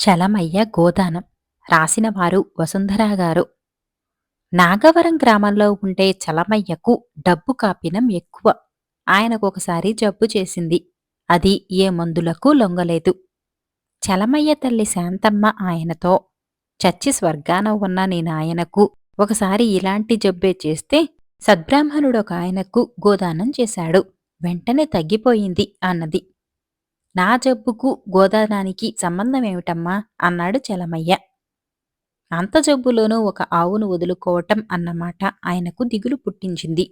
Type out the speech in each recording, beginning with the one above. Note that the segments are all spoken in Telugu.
చలమయ్య గోదానం రాసినవారు వసుంధరా గారు. నాగవరం గ్రామంలో ఉండే చలమయ్యకు డబ్బు కాపినం ఎక్కువ. ఆయనకొకసారి జబ్బు చేసింది. అది ఏ మందులకు లొంగలేదు. చలమయ్య తల్లి శాంతమ్మ ఆయనతో చచ్చి స్వర్గాన ఉన్న నీ నాయనకు ఒకసారి ఇలాంటి జబ్బే చేస్తే సద్బ్రాహ్మణుడొక ఆయనకు గోదానం చేశాడు. వెంటనే తగ్గిపోయింది అన్నది. నా జబ్బుకు గోదానానికి సంబంధమేమిటమ్మా అన్నాడు చలమయ్య. అంత జబ్బులోనూ ఒక ఆవును వదులుకోవటం అన్నమాట ఆయనకు దిగులు పుట్టించింది.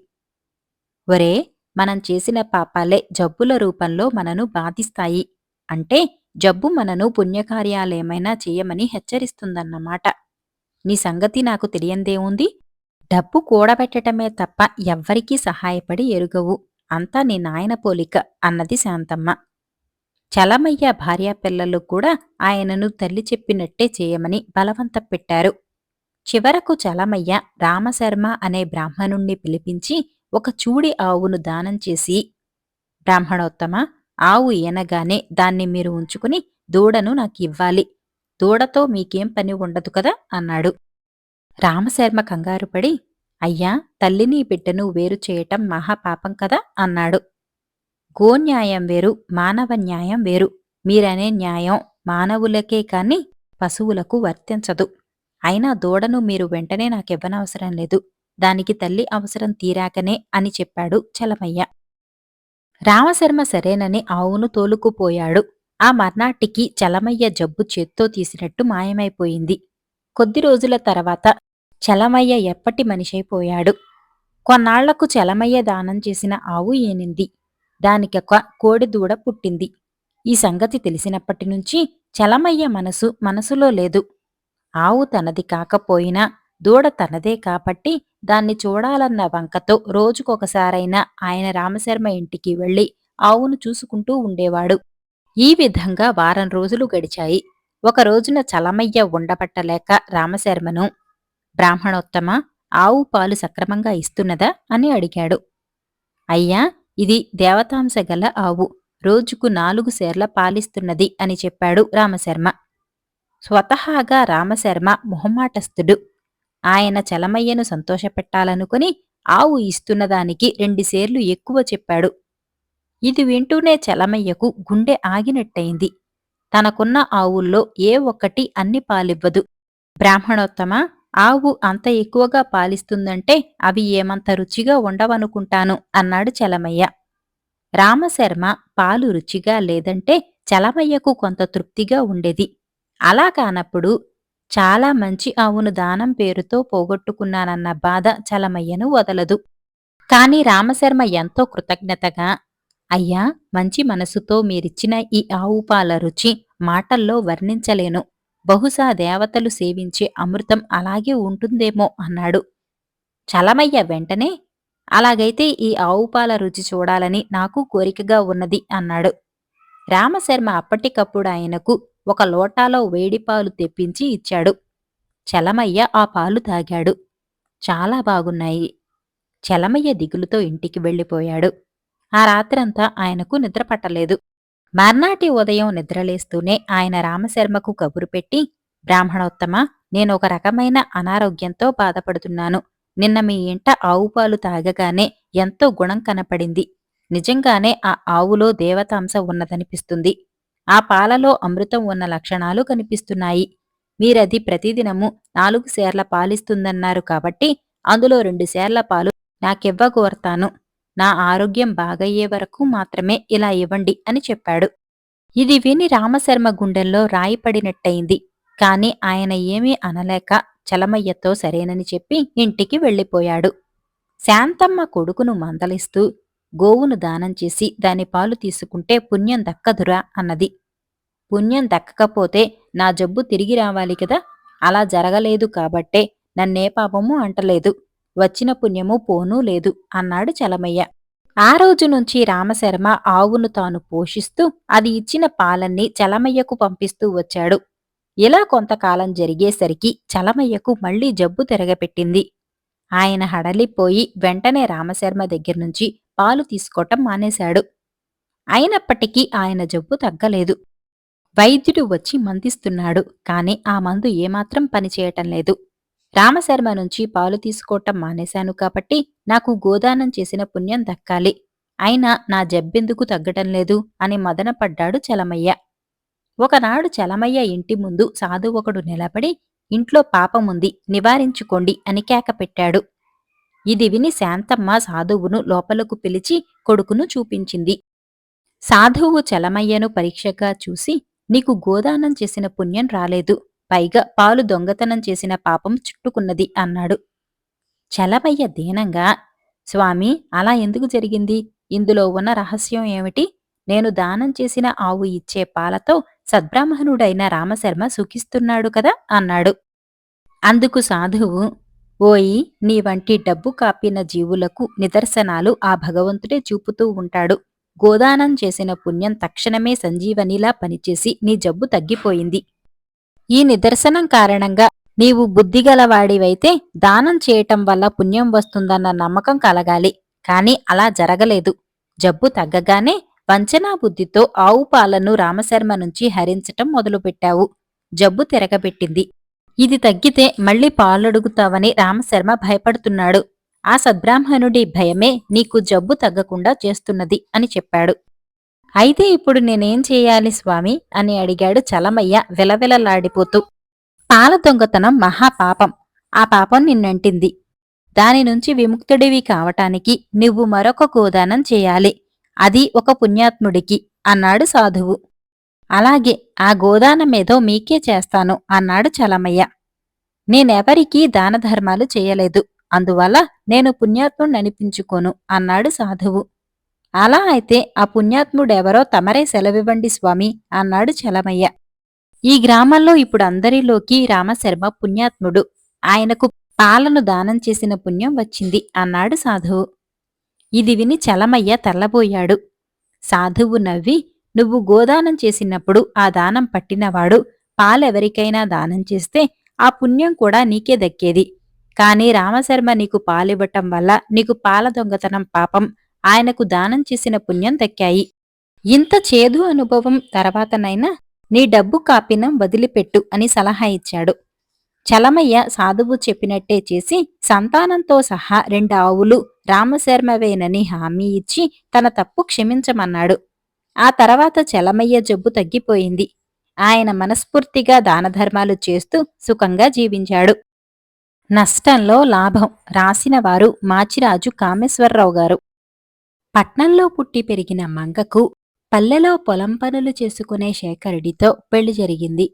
ఒరే మనం చేసిన పాపాలే జబ్బుల రూపంలో మనను బాధిస్తాయి. అంటే జబ్బు మనను పుణ్యకార్యాలేమైనా చేయమని హెచ్చరిస్తుందన్నమాట. నీ సంగతి నాకు తెలియందేముంది డబ్బు కూడబెట్టటమే తప్ప ఎవ్వరికీ సహాయపడి ఎరుగవు. అంతా నీ నాయన పోలిక అన్నది శాంతమ్మ. చలమయ్య భార్యాపిల్లలు కూడా ఆయనను తల్లి చెప్పినట్టే చేయమని బలవంత పెట్టారు. చివరకు చలమయ్య రామశర్మ అనే బ్రాహ్మణుణ్ణి పిలిపించి ఒక చూడి ఆవును దానం చేసి బ్రాహ్మణోత్తమ ఆవు ఈనగానే దాన్ని మీరు ఉంచుకుని దూడను నాకు ఇవ్వాలి. దూడతో మీకేం పని ఉండదు కదా అన్నాడు. రామశర్మ కంగారుపడి అయ్యా తల్లిని బిడ్డను వేరు చేయటం మహాపాపం కదా అన్నాడు. గోన్యాయం వేరు మానవ న్యాయం వేరు. మీరనే న్యాయం మానవులకే కాని పశువులకు వర్తించదు. అయినా దూడను మీరు వెంటనే నాకివ్వనవసరం లేదు. దానికి తల్లి అవసరం తీరాకనే అని చెప్పాడు చలమయ్య. రామశర్మ సరేనని ఆవును తోలుకుపోయాడు. ఆ మర్నాటికి చలమయ్య జబ్బు చేత్తో తీసినట్టు మాయమైపోయింది. కొద్ది రోజుల తర్వాత చలమయ్య ఎప్పటి మనిషైపోయాడు? కొన్నాళ్ళకు చలమయ్య దానం చేసిన ఆవు ఏనింది? దానికొక కోడిదూడ పుట్టింది. ఈ సంగతి తెలిసినప్పటి నుంచి చలమయ్య మనసు మనసులో లేదు. ఆవు తనది కాకపోయినా దూడ తనదే కాబట్టి దాన్ని చూడాలన్న వంకతో రోజుకొకసారైనా ఆయన రామశర్మ ఇంటికి వెళ్ళి ఆవును చూసుకుంటూ ఉండేవాడు. ఈ విధంగా వారం రోజులు గడిచాయి. ఒక రోజున చలమయ్య ఉండబట్టలేక రామశర్మను బ్రాహ్మణోత్తమ ఆవు పాలు సక్రమంగా ఇస్తున్నదా? అని అడిగాడు. అయ్యా ఇది దేవతాంశ గల ఆవు. రోజుకు నాలుగు సేర్ల పాలిస్తున్నది అని చెప్పాడు రామశర్మ. స్వతహాగా రామశర్మ మొహమాటస్థుడు. ఆయన చలమయ్యను సంతోషపెట్టాలనుకుని ఆవు ఇస్తున్నదానికి రెండుసేర్లు ఎక్కువ చెప్పాడు. ఇది వింటూనే చలమయ్యకు గుండె ఆగినట్టయింది. తనకున్న ఆవుల్లో ఏ ఒక్కటి అన్ని పాలివ్వదు. బ్రాహ్మణోత్తమ ఆవు అంత ఎక్కువగా పాలిస్తుందంటే అవి ఏమంత రుచిగా ఉండవనుకుంటాను అన్నాడు చలమయ్య. రామశర్మ పాలు రుచిగా లేదంటే చలమయ్యకు కొంత తృప్తిగా ఉండేది. అలా కానప్పుడు చాలా మంచి ఆవును దానం పేరుతో పోగొట్టుకున్నానన్న బాధ చలమయ్యను వదలదు. కాని రామశర్మ ఎంతో కృతజ్ఞతగా అయ్యా మంచి మనసుతో మీరిచ్చిన ఈ ఆవు పాల రుచి మాటల్లో వర్ణించలేను. బహుశా దేవతలు సేవించే అమృతం అలాగే ఉంటుందేమో అన్నాడు. చలమయ్య వెంటనే అలాగైతే ఈ ఆవు పాల రుచి చూడాలని నాకు కోరికగా ఉన్నది అన్నాడు. రామశర్మ అప్పటికప్పుడు ఆయనకు ఒక లోటాలో వేడిపాలు తెప్పించి ఇచ్చాడు. చలమయ్య ఆ పాలు తాగాడు. చాలా బాగున్నాయి చలమయ్య దిగులుతో ఇంటికి వెళ్ళిపోయాడు. ఆ రాత్రంతా ఆయనకు నిద్రపట్టలేదు మర్నాటి ఉదయం నిద్రలేస్తూనే ఆయన రామశర్మకు కబురు పెట్టి బ్రాహ్మణోత్తమ నేను ఒక రకమైన అనారోగ్యంతో బాధపడుతున్నాను. నిన్న మీ ఇంట ఆవు పాలు తాగగానే ఎంతో గుణం కనపడింది. నిజంగానే ఆ ఆవులో దేవతాంశ ఉన్నదనిపిస్తుంది. ఆ పాలలో అమృతం ఉన్న లక్షణాలు కనిపిస్తున్నాయి. మీరది ప్రతిదినము నాలుగు సేర్ల పాలిస్తుందన్నారు కాబట్టి అందులో రెండు సేర్ల పాలు నాకివ్వగోరతాను. నా ఆరోగ్యం బాగయ్యే వరకు మాత్రమే ఇలా ఇవ్వండి అని చెప్పాడు. ఇది విని రామశర్మ గుండెల్లో రాయిపడినట్టయింది కాని ఆయన ఏమీ అనలేక చలమయ్యతో సరేనని చెప్పి ఇంటికి వెళ్ళిపోయాడు. శాంతమ్మ కొడుకును మందలిస్తూ గోవును దానం చేసి దాని పాలు తీసుకుంటే పుణ్యం దక్కదురా అన్నది. పుణ్యం దక్కకపోతే నా జబ్బు తిరిగి రావాలి కదా అలా జరగలేదు కాబట్టే నన్నే పాపము అంటలేదు. వచ్చిన పుణ్యము పోనూ లేదు అన్నాడు చలమయ్య. ఆ రోజు నుంచి రామశర్మ ఆవును తాను పోషిస్తూ అది ఇచ్చిన పాలన్నీ చలమయ్యకు పంపిస్తూ వచ్చాడు. ఇలా కొంతకాలం జరిగేసరికి చలమయ్యకు మళ్ళీ జబ్బు తిరగపెట్టింది. ఆయన హడలిపోయి వెంటనే రామశర్మ దగ్గర నుంచి పాలు తీసుకోవటం మానేశాడు. అయినప్పటికీ ఆయన జబ్బు తగ్గలేదు. వైద్యుడు వచ్చి మందిస్తున్నాడు కాని ఆ మందు ఏమాత్రం పనిచేయటం లేదు. రామశర్మ నుంచి పాలు తీసుకోవటం మానేశాను కాబట్టి నాకు గోదానం చేసిన పుణ్యం దక్కాలి. అయినా నా జబ్బెందుకు తగ్గటం లేదు అని మదనపడ్డాడు చలమయ్య. ఒకనాడు చలమయ్య ఇంటి ముందు సాధు ఒకడు నిలబడి ఇంట్లో పాపముంది నివారించుకోండి అని కేకపెట్టాడు ఇది విని శాంతమ్మ సాధువును లోపలకు పిలిచి కొడుకును చూపించింది. సాధువు చలమయ్యను పరీక్షగా చూసి నీకు గోదానం చేసిన పుణ్యం రాలేదు. పైగా పాలు దొంగతనం చేసిన పాపం చుట్టుకున్నది అన్నాడు. చలమయ్య దీనంగా స్వామి అలా ఎందుకు జరిగింది? ఇందులో ఉన్న రహస్యం ఏమిటి? నేను దానం చేసిన ఆవు ఇచ్చే పాలతో సద్బ్రాహ్మణుడైన రామశర్మ సుఖిస్తున్నాడు కదా? అన్నాడు. అందుకు సాధువు ఓయి నీ వంటి డబ్బు కాపిన జీవులకు నిదర్శనాలు ఆ భగవంతుడే చూపుతూ ఉంటాడు. గోదానం చేసిన పుణ్యం తక్షణమే సంజీవనిలా పనిచేసి నీ జబ్బు తగ్గిపోయింది. ఈ నిదర్శనం కారణంగా నీవు బుద్ధిగలవాడివైతే దానం చేయటం వల్ల పుణ్యం వస్తుందన్న నమ్మకం కలగాలి. కాని అలా జరగలేదు. జబ్బు తగ్గగానే వంచనా బుద్ధితో ఆవు పాలను రామశర్మ నుంచి హరించటం మొదలుపెట్టావు. జబ్బు తిరగబెట్టింది. ఇది తగ్గితే మళ్ళీ పాలడుగుతావని రామశర్మ భయపడుతున్నాడు. ఆ సద్బ్రాహ్మణుడి భయమే నీకు జబ్బు తగ్గకుండా చేస్తున్నది అని చెప్పాడు. అయితే ఇప్పుడు నేనేం చేయాలి స్వామి? అని అడిగాడు చలమయ్య విలవిలలాడిపోతూ. పాల దొంగతనం మహాపాపం. ఆ పాపం నిన్నంటింది. దాని నుంచి విముక్తుడివి కావటానికి నువ్వు మరొక గోదానం చేయాలి. అది ఒక పుణ్యాత్ముడికి అన్నాడు సాధువు. అలాగే ఆ గోదానమేదో మీకే చేస్తాను అన్నాడు చలమయ్య. నేనెవరికీ దానధర్మాలు చేయలేదు. అందువల్ల నేను పుణ్యాత్ముడనిపించుకోను అన్నాడు సాధువు. అలా అయితే ఆ పుణ్యాత్ముడెవరో తమరే సెలవివ్వండి స్వామి అన్నాడు చలమయ్య. ఈ గ్రామంలో ఇప్పుడు అందరిలోకి రామశర్మ పుణ్యాత్ముడు. ఆయనకు పాలను దానం చేసిన పుణ్యం వచ్చింది అన్నాడు సాధువు. ఇది విని చలమయ్య తెల్లబోయాడు. సాధువు నవ్వి నువ్వు గోదానం చేసినప్పుడు ఆ దానం పట్టినవాడు. పాలెవరికైనా దానం చేస్తే ఆ పుణ్యం కూడా నీకే దక్కేది. కాని రామశర్మ నీకు పాలివ్వటం వల్ల నీకు పాల దొంగతనం పాపం. ఆయనకు దానం చేసిన పుణ్యం దక్కాయి. ఇంత చేదు అనుభవం తర్వాతనైనా నీ డబ్బు కాపినం వదిలిపెట్టు అని సలహా ఇచ్చాడు. చలమయ్య సాధువు చెప్పినట్టే చేసి సంతానంతో సహా రెండు ఆవులు రామశర్మవేనని హామీ ఇచ్చి తన తప్పు క్షమించమన్నాడు. ఆ తర్వాత చలమయ్య జబ్బు తగ్గిపోయింది. ఆయన మనస్ఫూర్తిగా దానధర్మాలు చేస్తూ సుఖంగా జీవించాడు. నష్టంలో లాభం రాసినవారు మాచిరాజు కామేశ్వరరావు గారు. పట్నంలో పుట్టి పెరిగిన మంగకు పల్లెలో పొలం పనులు చేసుకునే శేఖరుడితో పెళ్ళి జరిగింది.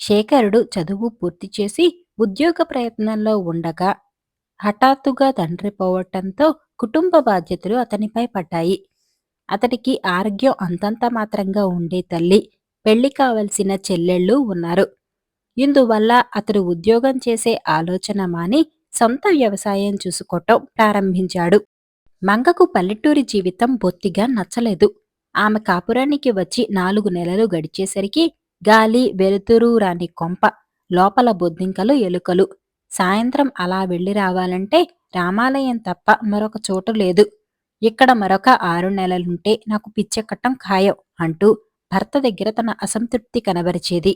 శేఖరుడు చదువు పూర్తి చేసి ఉద్యోగ ప్రయత్నంలో ఉండగా హఠాత్తుగా తండ్రి పోవటంతో కుటుంబ బాధ్యతలు అతనిపై పడ్డాయి. అతడికి ఆరోగ్యం అంతంత మాత్రంగా ఉండే తల్లి పెళ్ళి కావలసిన చెల్లెళ్ళు ఉన్నారు. ఇందువల్ల అతడు ఉద్యోగం చేసే ఆలోచన మాని సొంత వ్యవసాయం చూసుకోవటం ప్రారంభించాడు. మంగకు పల్లెటూరి జీవితం బొత్తిగా నచ్చలేదు. ఆమె కాపురానికి వచ్చి నాలుగు నెలలు గడిచేసరికి గాలి వెలుతురు రాని కొంప లోపల బొద్దింకలు ఎలుకలు. సాయంత్రం అలా వెళ్ళి రావాలంటే రామాలయం తప్ప మరొక చోటు లేదు. ఇక్కడ మరొక ఆరు నెలలుంటే నాకు పిచ్చెక్కటం ఖాయం అంటూ భర్త దగ్గర తన అసంతృప్తి కనబరిచేది.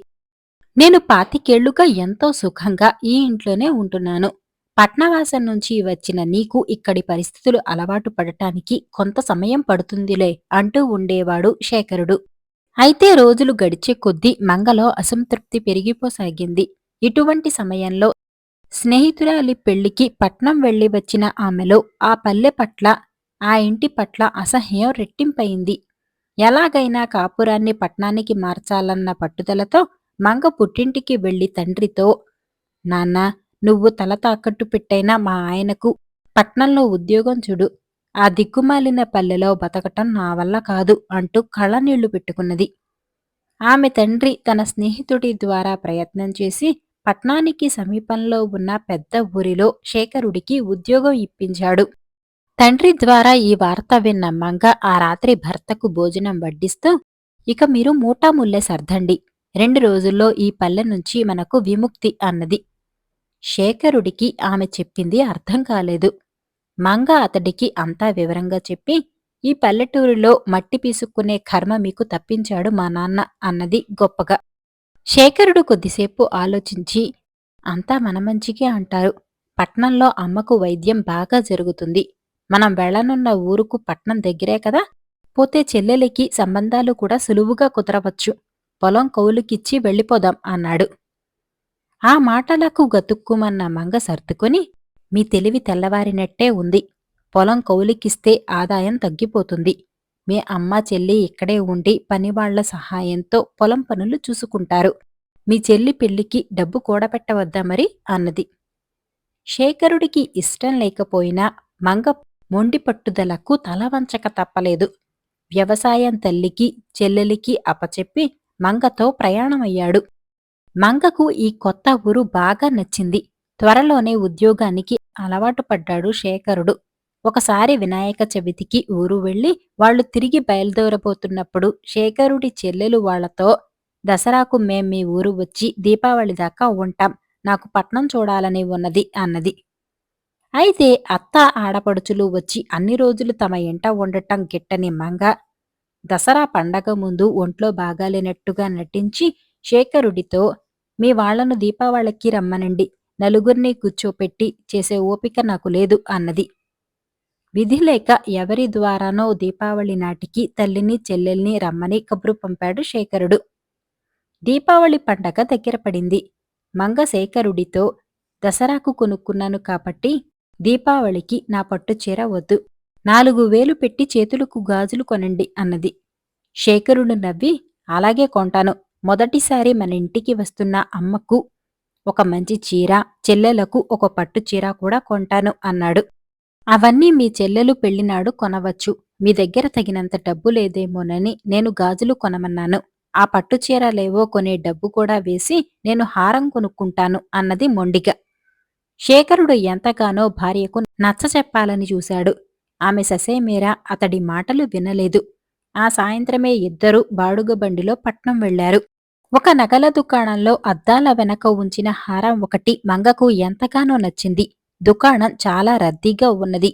నేను పాతికేళ్ళుగా ఎంతో సుఖంగా ఈ ఇంట్లోనే ఉంటున్నాను. పట్నవాసం నుంచి వచ్చిన నీకు ఇక్కడి పరిస్థితులు అలవాటు పడటానికి కొంత సమయం పడుతుందిలే అంటూ ఉండేవాడు శేఖరుడు. అయితే రోజులు గడిచే కొద్దీ మంగలో అసంతృప్తి పెరిగిపోసాగింది. ఇటువంటి సమయంలో స్నేహితురాలి పెళ్ళికి పట్నం వెళ్ళి వచ్చిన ఆమెలో ఆ పల్లె పట్ల ఆ ఇంటి పట్ల అసహ్యం రెట్టింపయింది ఎలాగైనా కాపురాన్ని పట్నానికి మార్చాలన్న పట్టుదలతో మంగ పుట్టింటికి వెళ్ళి తండ్రితో నాన్నా నువ్వు తల తాకట్టు పెట్టైనా మా ఆయనకు పట్నంలో ఉద్యోగం చూడు. ఆ దిక్కుమాలిన పల్లెలో బతకటం నా వల్ల కాదు అంటూ కళ్ళనీళ్ళు పెట్టుకున్నది. ఆమె తండ్రి తన స్నేహితుడి ద్వారా ప్రయత్నం చేసి పట్నానికి సమీపంలో ఉన్న పెద్ద ఊరిలో శేఖరుడికి ఉద్యోగం ఇప్పించాడు. తండ్రి ద్వారా ఈ వార్త విన్న మంగ ఆ రాత్రి భర్తకు భోజనం వడ్డిస్తూ ఇక మీరు మూటాముల్లె సర్దండి. రెండు రోజుల్లో ఈ పల్లె నుంచి మనకు విముక్తి అన్నది. శేఖరుడికి ఆమె చెప్పింది అర్థం కాలేదు. మంగ అతడికి అంతా వివరంగా చెప్పి ఈ పల్లెటూరిలో మట్టి పీసుకునే కర్మ మీకు తప్పించాడు మా నాన్న అన్నది గొప్పగా. శేఖరుడు కొద్దిసేపు ఆలోచించి అంతా మన మంచికే అంటారు. పట్నంలో అమ్మకు వైద్యం బాగా జరుగుతుంది. మనం వెళ్ళనున్న ఊరుకు పట్నం దగ్గరే కదా? పోతే చెల్లెలికి సంబంధాలు కూడా సులువుగా కుదరవచ్చు. పొలం కౌలుకిచ్చి వెళ్ళిపోదాం అన్నాడు. ఆ మాటలకు గతుక్కుమన్న మంగ సర్దుకొని మీ తెలివి తెల్లవారినట్టే ఉంది. పొలం కౌలికిస్తే ఆదాయం తగ్గిపోతుంది. మీ అమ్మ చెల్లి ఇక్కడే ఉండి పనివాళ్ళ సహాయంతో పొలం పనులు చూసుకుంటారు. మీ చెల్లి పెళ్ళికి డబ్బు కూడబెట్టవద్దా మరి? అన్నది. శేఖరుడికి ఇష్టం లేకపోయినా మంగ మొండి పట్టుదలకు తలవంచక తప్పలేదు. వ్యవసాయం తల్లికి చెల్లెలికి అపచెప్పి మంగతో ప్రయాణమయ్యాడు. మంగకు ఈ కొత్త ఊరు బాగా నచ్చింది. త్వరలోనే ఉద్యోగానికి అలవాటు పడ్డాడు శేఖరుడు. ఒకసారి వినాయక చవితికి ఊరు వెళ్ళి వాళ్ళు తిరిగి బయలుదేరబోతున్నప్పుడు శేఖరుడి చెల్లెలు వాళ్ళతో దసరాకు మేం మీ ఊరు వచ్చి దీపావళి దాకా ఉంటాం. నాకు పట్నం చూడాలని ఉన్నది అన్నది. అయితే అత్త ఆడపడుచులు వచ్చి అన్ని రోజులు తమ ఇంట ఉండటం గిట్టని మంగ దసరా పండగ ముందు ఒంట్లో బాగాలేనట్టుగా నటించి శేఖరుడితో మీ వాళ్ళను దీపావళికి రమ్మనండి. నలుగురిని కూర్చోపెట్టి చేసే ఓపిక నాకు లేదు అన్నది. విధి లేక ఎవరి ద్వారానో దీపావళి నాటికి తల్లిని చెల్లెల్ని రమ్మని కబురు పంపాడు శేఖరుడు. దీపావళి పండగ దగ్గర పడింది. మంగ శేఖరుడితో దసరాకు కొనుక్కున్నాను కాబట్టి దీపావళికి నా పట్టు చీర వద్దు. నాలుగు వేలు పెట్టి చేతులకు గాజులు కొనండి అన్నది. శేఖరుడు నవ్వి అలాగే కొంటాను. మొదటిసారి మన ఇంటికి వస్తున్న అమ్మకు ఒక మంచి చీర చెల్లెలకు ఒక పట్టు చీర కూడా కొంటాను అన్నాడు. అవన్నీ మీ చెల్లెలు పెళ్ళినాడు కొనవచ్చు. మీ దగ్గర తగినంత డబ్బు లేదేమోనని నేను గాజులు కొనమన్నాను. ఆ పట్టు చీర లేవో కొనే డబ్బు కూడా వేసి నేను హారం కొనుక్కుంటాను అన్నది మొండిగా శేఖరుడు ఎంతగానో భార్యకు నచ్చ చెప్పాలని చూశాడు. ఆమె ససేమేరా అతడి మాటలు వినలేదు. ఆ సాయంత్రమే ఇద్దరూ బాడుగ బండిలో పట్నం వెళ్ళారు ఒక నగల దుకాణంలో అద్దాల వెనక ఉంచిన హారం ఒకటి మంగకు ఎంతగానో నచ్చింది. దుకాణం చాలా రద్దీగా ఉన్నది.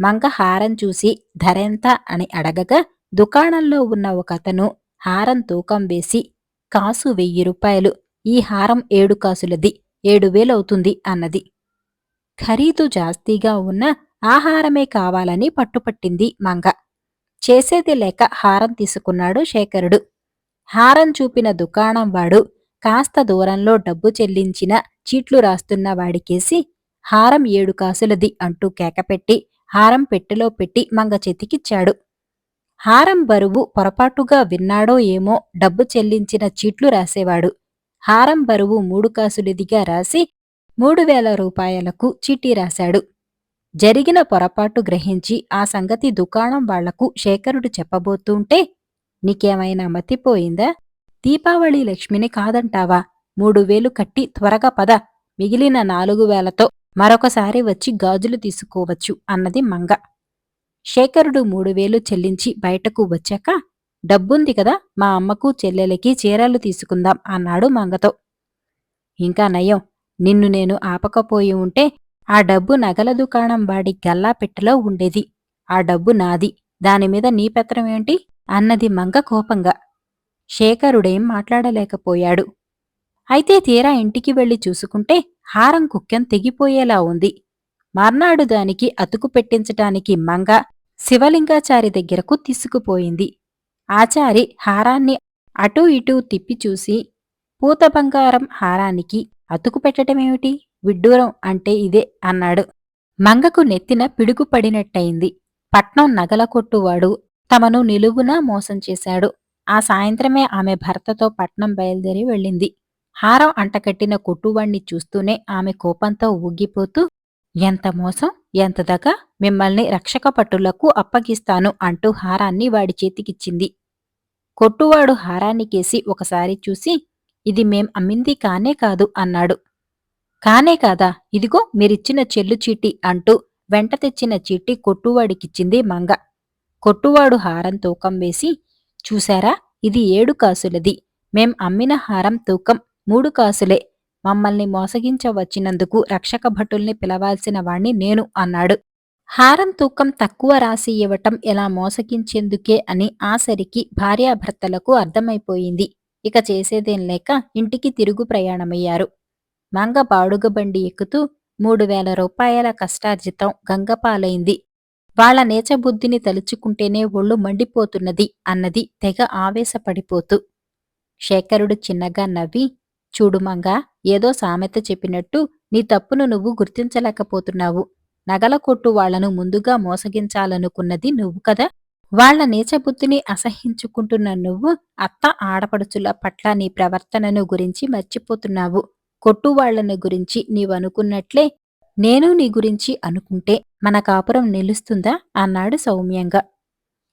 మంగ హారం చూసి ధరెంత అని అడగగా దుకాణంలో ఉన్న ఒక అతను హారం తూకం వేసి కాసు వెయ్యి రూపాయలు ఈ హారం ఏడు కాసులది ఏడు వేలవుతుంది అన్నది. ఖరీదు జాస్తిగా ఉన్న ఆహారమే కావాలని పట్టుపట్టింది మంగ. చేసేది లేక హారం తీసుకున్నాడు శేఖరుడు. హారం చూపిన దుకాణం వాడు కాస్త దూరంలో డబ్బు చెల్లించిన చీట్లు రాస్తున్న వాడికేసి హారం ఏడు కాసులది అంటూ కేకపెట్టి హారం పెట్టెలో పెట్టి మంగ చేతికిచ్చాడు. హారం బరువు పొరపాటుగా విన్నాడో ఏమో డబ్బు చెల్లించిన చీట్లు రాసేవాడు. హారం బరువు మూడు కాసులదిగా రాసి మూడు వేల రూపాయలకు చీటీ రాశాడు. జరిగిన పొరపాటు గ్రహించి ఆ సంగతి దుకాణం వాళ్ళకు శేఖరుడు చెప్పబోతుంటే నీకేమైనా మతిపోయిందా దీపావళి లక్ష్మిని కాదంటావా? మూడు వేలు కట్టి త్వరగా పద. మిగిలిన నాలుగు వేలతో మరొకసారి వచ్చి గాజులు తీసుకోవచ్చు అన్నది మంగ. శేఖరుడు మూడు వేలు చెల్లించి బయటకు వచ్చాక డబ్బుంది కదా మా అమ్మకు చెల్లెలకి చీరలు తీసుకుందాం అన్నాడు మంగతో. ఇంకా నయం. నిన్ను నేను ఆపకపోయి ఉంటే ఆ డబ్బు నగల దుకాణం వాడి గల్లా పెట్టెలో ఉండేది. ఆ డబ్బు నాది. దానిమీద నీ పెత్తనమేంటి అన్నది మంగ కోపంగా. శేఖరుడేం మాట్లాడలేకపోయాడు. అయితే తీరా ఇంటికి వెళ్ళి చూసుకుంటే హారం కుక్కెం తెగిపోయేలా ఉంది. మర్నాడు దానికి అతుకు పెట్టించటానికి మంగ శివలింగాచారి దగ్గరకు తీసుకుపోయింది. ఆచారి హారాన్ని అటూ ఇటూ తిప్పి చూసి పూత బంగారం హారానికి అతుకు పెట్టటమేమిటి? విడ్డూరం అంటే ఇదే అన్నాడు. మంగకు నెత్తిన పిడుగు పడినట్టయింది. పట్నం నగల కొట్టువాడు తమను నిలువున మోసం చేశాడు. ఆ సాయంత్రమే ఆమె భర్తతో పట్నం బయలుదేరి వెళ్ళింది. హారం అంటకట్టిన కొట్టువాణ్ణి చూస్తూనే ఆమె కోపంతో ఊగిపోతూ ఎంత మోసం? ఎంత దగ? మిమ్మల్ని రక్షక పట్టులకు అప్పగిస్తాను అంటూ హారాన్ని వాడి చేతికిచ్చింది. కొట్టువాడు హారాన్ని కేసి ఒకసారి చూసి ఇది మేం అమ్మింది కానే కాదు అన్నాడు. కానే కాదా? ఇదిగో మీరిచ్చిన చెల్లు చీటి అంటూ వెంట తెచ్చిన చీటి కొట్టువాడికిచ్చింది మంగ. కొట్టువాడు హారం తూకం వేసి చూశారా? ఇది ఏడు కాసులది. మేం అమ్మిన హారం తూకం మూడు కాసులే. మమ్మల్ని మోసగించవచ్చినందుకు రక్షక భటుల్ని పిలవాల్సిన వాణ్ణి నేను అన్నాడు. హారం తూకం తక్కువ రాసి ఇవ్వటం ఎలా మోసగించేందుకే అని ఆసరికి భార్యాభర్తలకు అర్థమైపోయింది. ఇక చేసేదేం లేక ఇంటికి తిరుగు ప్రయాణమయ్యారు. మంగ బాడుగ బండి ఎక్కుతూ మూడు వేల రూపాయల కష్టార్జితం గంగపాలైంది. వాళ్ళ నేచబుద్ధిని తలుచుకుంటేనే ఒళ్ళు మండిపోతున్నది అన్నది తెగ ఆవేశపడిపోతూ. శేఖరుడు చిన్నగా నవ్వి చూడుమంగా ఏదో సామెత చెప్పినట్టు నీ తప్పును నువ్వు గుర్తించలేకపోతున్నావు. నగల కొట్టు వాళ్ళను ముందుగా మోసగించాలనుకున్నది నువ్వు కదా? వాళ్ళ నీచబుద్ధిని అసహించుకుంటున్న నువ్వు అత్త ఆడపడుచుల పట్ల నీ ప్రవర్తనను గురించి మర్చిపోతున్నావు. కొట్టు వాళ్ళను గురించి నీవనుకున్నట్లే నేను నీ గురించి అనుకుంటే మన కాపురం నిలుస్తుందా? అన్నాడు సౌమ్యంగా.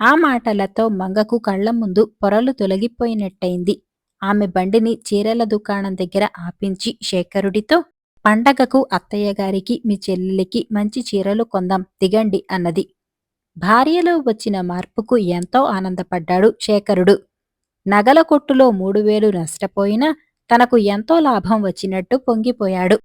ఆ మాటలతో మంగకు కళ్ళ ముందు పొరలు తొలగిపోయినట్టయింది. ఆమె బండిని చీరల దుకాణం దగ్గర ఆపించి శేఖరుడితో పండగకు అత్తయ్య గారికి మీ చెల్లెలికి మంచి చీరలు కొందాం దిగండి అన్నది. భార్యలో వచ్చిన మార్పుకు ఎంతో ఆనందపడ్డాడు శేఖరుడు. నగల కొట్టులో మూడు వేలు నష్టపోయినా తనకు ఎంతో లాభం వచ్చినట్టు పొంగిపోయాడు.